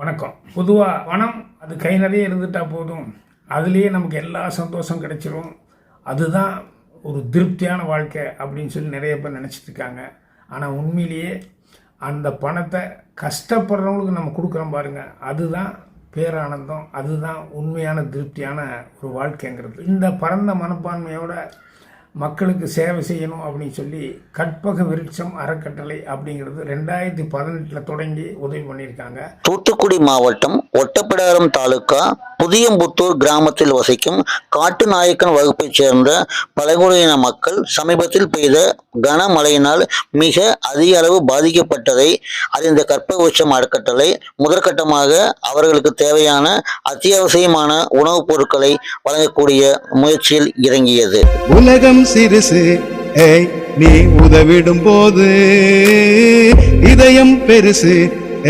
வணக்கம். பொதுவாக பணம் அது கை நிறைய இருந்துட்டால் போதும். அதுலேயே நமக்கு எல்லா சந்தோஷம் கிடைச்சிரும். அதுதான் ஒரு திருப்தியான வாழ்க்கை அப்படின்னு சொல்லி நிறைய பேர் நினச்சிட்டு இருக்காங்க. ஆனால் உண்மையிலேயே அந்த பணத்தை கஷ்டப்படுறவங்களுக்கு நம்ம கொடுக்குறோம் பாருங்கள் அதுதான் பேரானந்தம். அதுதான் உண்மையான திருப்தியான ஒரு வாழ்க்கைங்கிறது. இந்த பரந்த மனப்பான்மையோட மக்களுக்கு சேவை செய்யணும் அப்படின்னு சொல்லி கற்பக விருட்சம் அறக்கட்டளை அப்படிங்கிறது ரெண்டாயிரத்தி பதினெட்டில் தொடங்கி உதவி பண்ணியிருக்காங்க. தூத்துக்குடி மாவட்டம் ஒட்டப்பிடாரம் தாலுகா புதியம்புத்தூர் கிராமத்தில் வசிக்கும் காட்டுநாயக்கன் வகுப்பைச் சேர்ந்த பழங்குடியின மக்கள் சமீபத்தில் பெய்த கனமழையினால் மிக அதிக அளவு பாதிக்கப்பட்டதை அறிந்த கற்பவச்சம் அறக்கட்டளை முதற்கட்டமாக அவர்களுக்கு தேவையான அத்தியாவசியமான உணவுப் பொருட்களை வழங்கக்கூடிய முயற்சியில் இறங்கியது. உலகம் சிறுசு. ஏய் நீ உதவிடும் போது இதயம் பெருசு.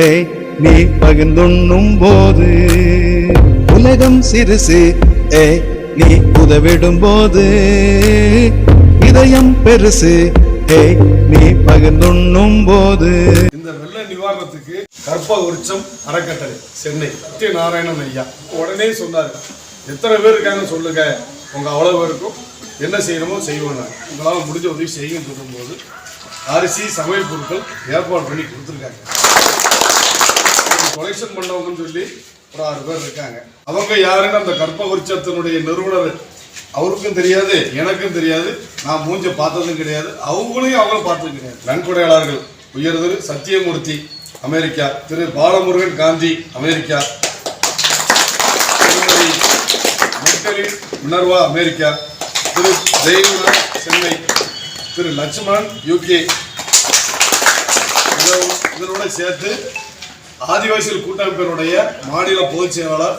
ஏய் நீ பகிர்ந்துண்ணும் போது உலகம் சிறுசு. ஏய் நீ உதவிடும் போது இதயம் பெருசு. ஏய் நீ பகிர்ந்துண்ணும் போது இந்த வெள்ள நிவாரணத்துக்கு கற்பக விருட்சம் அறக்கட்டளை சென்னை. சத்ய நாராயணன் ஐயா. உடனே சொன்னார். எத்தனை பேர் இருக்காங்கன்னு சொல்லுங்க. உங்க அவ்வளவு பேருக்கும் என்ன செய்யணுமோ செய்வோம் உங்களால் முடிஞ்ச உதவி செய்யுங்கன்னு சொல்லும்போது அரிசி சமையல் பொருட்கள் ஏற்பாடு பண்ணி கொடுத்துருக்காங்க. கொலெக்ஷன் பண்ணவங்கன்னு சொல்லி ஒரு ஆறு பேர் இருக்காங்க. அவங்க யாருன்னு அந்த கற்பக விருட்சத்தினுடைய நிறுவனர் அவருக்கும் தெரியாது எனக்கும் தெரியாது நான் மூஞ்ச பார்த்ததும் கிடையாது அவங்களையும் அவங்களும் பார்த்ததும் கிடையாது. நன்கொடையாளர்கள் உயர்தர் சத்தியமூர்த்தி அமெரிக்கா திரு பாலமுருகன் காந்தி அமெரிக்கா. திருமதி மெர்கலின் அமெரிக்கா. திரு தெய்வநாத் சென்னை திரு லட்சுமணன் யூகே இதனோட சேர்த்து ஆதிவாசிகள் கூட்டமைப்பினுடைய மாநில பொதுச் செயலாளர்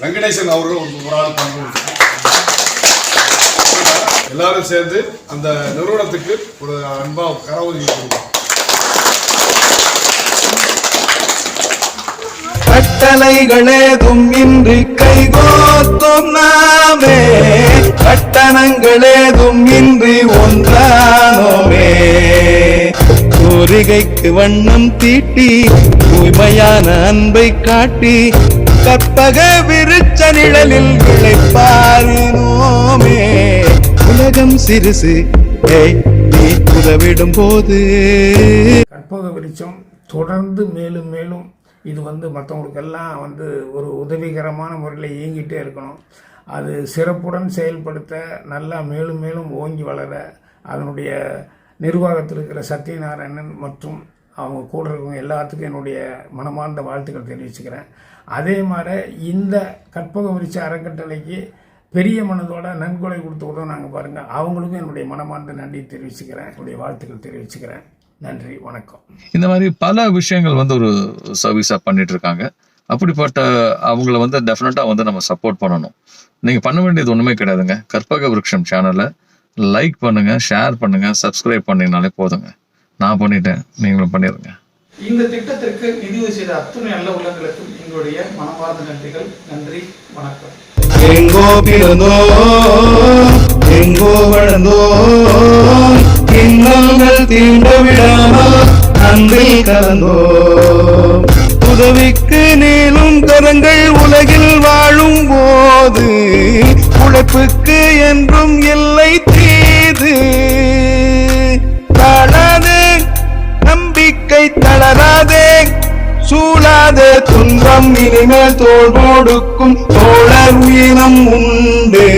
வெங்கடேசன் அவர்கள் ஒரு ஆள் பங்கு எல்லாரும் சேர்ந்து அந்த நிறுவனத்துக்கு ஒரு அன்பா கரவுதவி கொடுக்கும் கட்டளைகளேதும் இன்றி கைகோத்தும் நாமே. கட்டணங்களேதும் இன்றி ஒன்றானோமே. கூரிகைக்கு வண்ணம் தீட்டி தூய்மையான அன்பை காட்டி கற்பக விருச்ச நிழலில் விளைப்பாரினோமே உலகம் சிறுசு நீ உதவிடும் போது கற்பக விருச்சம் தொடர்ந்து மேலும் மேலும் இது வந்து மற்றவங்களுக்கெல்லாம் வந்து ஒரு உதவிகரமான முறையில் இயங்கிட்டே இருக்கணும். அது சிறப்புடன் செயல்படுத்த நல்லா மேலும் மேலும் ஓங்கி வளர அதனுடைய நிர்வாகத்தில் இருக்கிற சத்யநாராயணன் மற்றும் அவங்க கூட இருக்கவங்க எல்லாத்துக்கும் என்னுடைய மனமார்ந்த வாழ்த்துக்கள் தெரிவிச்சுக்கிறேன். அதே மாதிரி இந்த கற்பக விரிச்ச அறக்கட்டளைக்கு பெரிய மனதோட நன்கொடை கொடுத்து உதவுனாங்க பாருங்கள் அவங்களுக்கும் என்னுடைய மனமார்ந்த நன்றி தெரிவிச்சுக்கிறேன். என்னுடைய வாழ்த்துக்கள் தெரிவிச்சுக்கிறேன். நன்றி வணக்கம். இந்த மாதிரி பல விஷயங்கள் வந்து ஒரு சர்வீஸா பண்ணிட்டு இருக்காங்க அப்படிப்பட்ட அவங்கள வந்து டெஃபினட்டா வந்து நம்ம சப்போர்ட் பண்ணணும். நீங்க பண்ண வேண்டியது ஒண்ணுமே கிடையாதுங்க. கற்பக விருட்சம் சேனலை லைக் பண்ணுங்க ஷேர் பண்ணுங்க சப்ஸ்கிரைப் பண்ணீங்கனாலே போதுங்க. நான் பண்ணிட்டேன் நீங்களும் பண்ணிடுங்க இந்த திட்டத்திற்கு நிதியுதவி செய்த அத்துணை நல்ல உள்ளங்களுக்கும் எங்களுடைய மனமார்ந்த நன்றிகள். நன்றி வணக்கம். எங்கோ பிறந்தோ எங்கோ வளர்ந்தோ தீண்ட அன்பில் கலந்தோ. உதவிக்கு நீளும் கரங்கள் உலகில் வாழும் போது உழைப்புக்கு என்றும் இல்லை தீது. தளது நம்பிக்கை தளராதே சூழாத துன்பம் இனிமேல் தோல் கொடுக்கும் தோழர் வீரம் உண்டு.